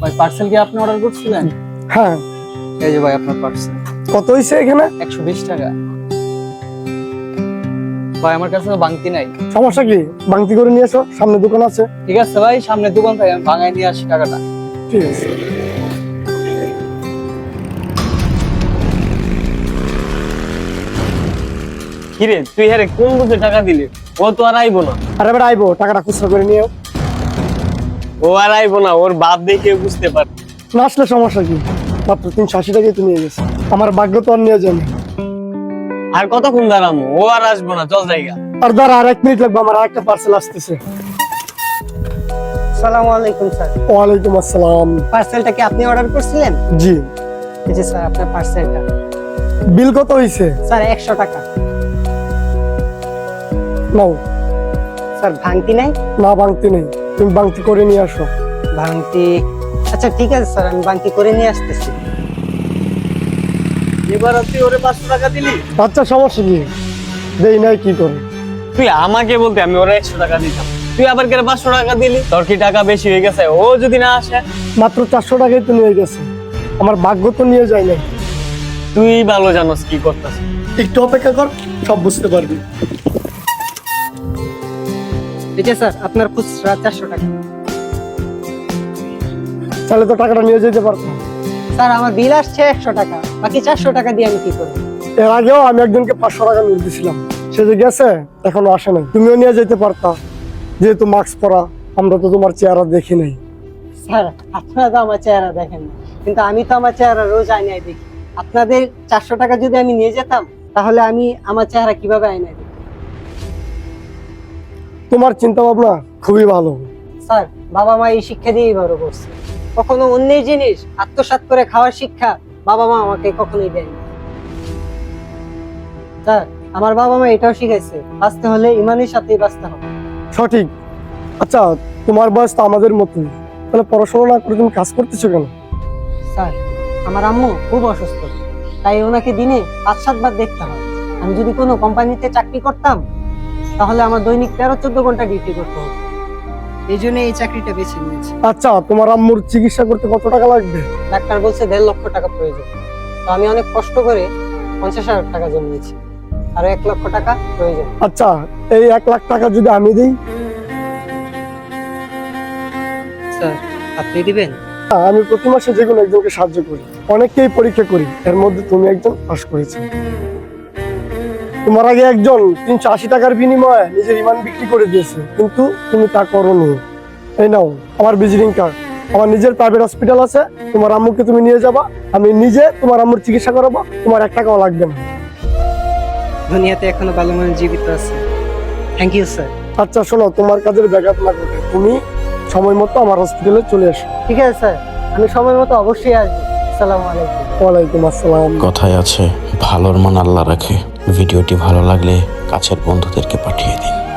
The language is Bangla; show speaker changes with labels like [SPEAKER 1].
[SPEAKER 1] ভাই পার্সেল কি আপনি অর্ডার করছিলেন?
[SPEAKER 2] হ্যাঁ।
[SPEAKER 1] এই যে ভাই আপনার পার্সেল
[SPEAKER 2] কত হয়েছে এখানে?
[SPEAKER 1] একশো বিশ টাকা। ভাই আমার কাছে বাংতি নাই।
[SPEAKER 2] সমস্যা কি? বাংতি করে নিয়ে এসো সামনে দোকান আছে।
[SPEAKER 1] ঠিক আছে ভাই সামনে দোকান থেকে আমি ভাঙাই নিয়ে আসি টাকাটা।
[SPEAKER 2] ঠিক আছে।
[SPEAKER 3] কিরে তুই হ্যারে কোন বুঝে টাকা দিলি? ও তো আর আইবো না।
[SPEAKER 2] আর এবার আইবো টাকাটা খুচরা করে নিও
[SPEAKER 3] ও আর আইবো না ওর বাপ দেখে বুঝতে পার
[SPEAKER 2] না। আসলে সমস্যা কি? মাত্র তিনশো আশি টাকায় তো নিয়ে গেছে। আমার ভাগ্য তো আর নিয়ে
[SPEAKER 3] আর কতক্ষণ দাঁড়ামো? ও আর আসব না চল জায়গা।
[SPEAKER 2] আর দাঁড়া আর এক মিনিট লাগবে আমার আর একটা পার্সেল আসতেছে।
[SPEAKER 4] আসসালামু আলাইকুম স্যার।
[SPEAKER 2] ওয়ালাইকুম আসসালাম।
[SPEAKER 4] পার্সেলটা কি আপনি অর্ডার করছিলেন?
[SPEAKER 2] জি।
[SPEAKER 4] এই যে স্যার আপনার পার্সেলটা
[SPEAKER 2] বিল কত হয়েছে
[SPEAKER 4] স্যার একশো টাকা।
[SPEAKER 2] নাও।
[SPEAKER 4] স্যার ভাঙতি নাই?
[SPEAKER 2] না বাংতি নেই। তুমি বাংতি করে নিয়ে আসো।
[SPEAKER 4] ভাঙতি আচ্ছা ঠিক আছে স্যার আমি বাংতি করে নিয়ে আসতেছি।
[SPEAKER 3] এবার তুই ওরে পাঁচশো টাকা দিলি?
[SPEAKER 2] আচ্ছা সমস্যা কি? দেই নাই কি করে?
[SPEAKER 3] তুই আমাকে বলতে আমি ওরা একশো টাকা দিতাম। তুই আবার কেন পাঁচশো টাকা দিলি? তোর কি টাকা বেশি হয়ে গেছে? ও যদি না আসে?
[SPEAKER 2] মাত্র চারশো টাকায় তো নিয়ে গেছে। আমার ভাগ্য তো নিয়ে যায় নাই।
[SPEAKER 3] তুই ভালো জানোস কি করতেছিস।
[SPEAKER 2] একটু অপেক্ষা কর সব বুঝতে পারবি।
[SPEAKER 4] এই যে স্যার আপনার খুচরা চারশো টাকা।
[SPEAKER 2] তাহলে তো টাকাটা নিয়ে যেতে পারতাম।
[SPEAKER 4] স্যার আমার বিল আসছে একশো টাকা। বাকি চারশো টাকা দিয়ে আমি কি করব?
[SPEAKER 2] এর আগেও আমি একজনকে পাঁচশো টাকা নিয়ে দিয়েছিলাম। সে যে গেছে এখনও আসে নাই। তুমিও নিয়ে যেতে পারতা। যেহেতু মাস্ক পরা আমরা তো তোমার চেহারা দেখি নাই।
[SPEAKER 4] স্যার আপনারা তো আমার চেহারা দেখেন না। কিন্তু আমি তো আমার চেহারা রোজ আয়নায় দেখি। আপনাদের চারশো টাকা যদি আমি নিয়ে যেতাম তাহলে আমি আমার চেহারা কীভাবে আয়নায় দেখি
[SPEAKER 2] তোমার চিন্তা ভাবনা খুবই ভালো।
[SPEAKER 4] স্যার বাবা মা এই শিক্ষা দিয়েই বড় করছে। কখনো অন্যের জিনিস আত্মসাৎ করে খাওয়ার শিক্ষা বাবা মা আমাকে কখনোই দেয়নি। স্যার আমার বাবা মা এটাও শিখাইছে বাঁচতে হলে ইমানের সাথেই বাঁচতে হবে।
[SPEAKER 2] সঠিক। আচ্ছা তোমার বয়স তো আমাদের মতোই। তাহলে পড়াশোনা না করে তুমি কাজ করতেছো কেন?
[SPEAKER 4] স্যার আমার আম্মু খুব অসুস্থ। তাই ওনাকে দিনে পাঁচ সাতবার দেখতে হয়। আমি যদি কোনো কোম্পানিতে চাকরি করতাম তাহলে আমার দৈনিক তেরো চোদ্দ ঘণ্টা ডিউটি করতে হবে। এই জন্য এই চাকরিটা বেছে নিয়েছি।
[SPEAKER 2] আচ্ছা তোমার আম্মুর চিকিৎসা করতে কত টাকা লাগবে?
[SPEAKER 4] ডাক্তার বলছে দেড় লক্ষ টাকা প্রয়োজন। তো আমি অনেক কষ্ট করে পঞ্চাশ হাজার টাকা জমিয়েছি। আর এক লক্ষ টাকা প্রয়োজন।
[SPEAKER 2] আচ্ছা এই এক লাখ টাকা যদি আমি দিই?
[SPEAKER 4] স্যার আপনি দিবেন?
[SPEAKER 2] আমি প্রতি মাসে যে কোনো একজনকে সাহায্য করি। অনেককেই পরীক্ষা করি। এর মধ্যে তুমি একজন পাস করেছ। তোমার আগে একজন তিনশো আশি টাকার বিনিময়ে নিজের ইমান বিক্রি করে দিয়েছে। কিন্তু তুমি তা করোনি। এই নাও আমার ভিজিটিং কার্ড। আমার নিজের প্রাইভেট হসপিটাল আছে তোমার আম্মুকে তুমি নিয়ে যাবা। আমি নিজে তোমার আম্মুর চিকিৎসা করাবো তোমার এক টাকাও লাগবে না।
[SPEAKER 4] দুনিয়াতে এখনও ভালো মানুষ জীবিত আছে। থ্যাংক ইউ স্যার
[SPEAKER 2] আচ্ছা শোনো তোমার কাজের ব্যাঘাত না ঘটে। তুমি সময় মতো আমার হসপিটালে চলে এসো।
[SPEAKER 4] ঠিক আছে স্যার আমি সময় মতো অবশ্যই আসব। আসসালামু আলাইকুম।
[SPEAKER 2] ওয়ালাইকুম আসসালাম।
[SPEAKER 5] কথায় আছে ভালোর মান আল্লাহ রাখে। ভিডিওটি ভালো লাগলে কাছের বন্ধুদেরকে পাঠিয়ে দিন।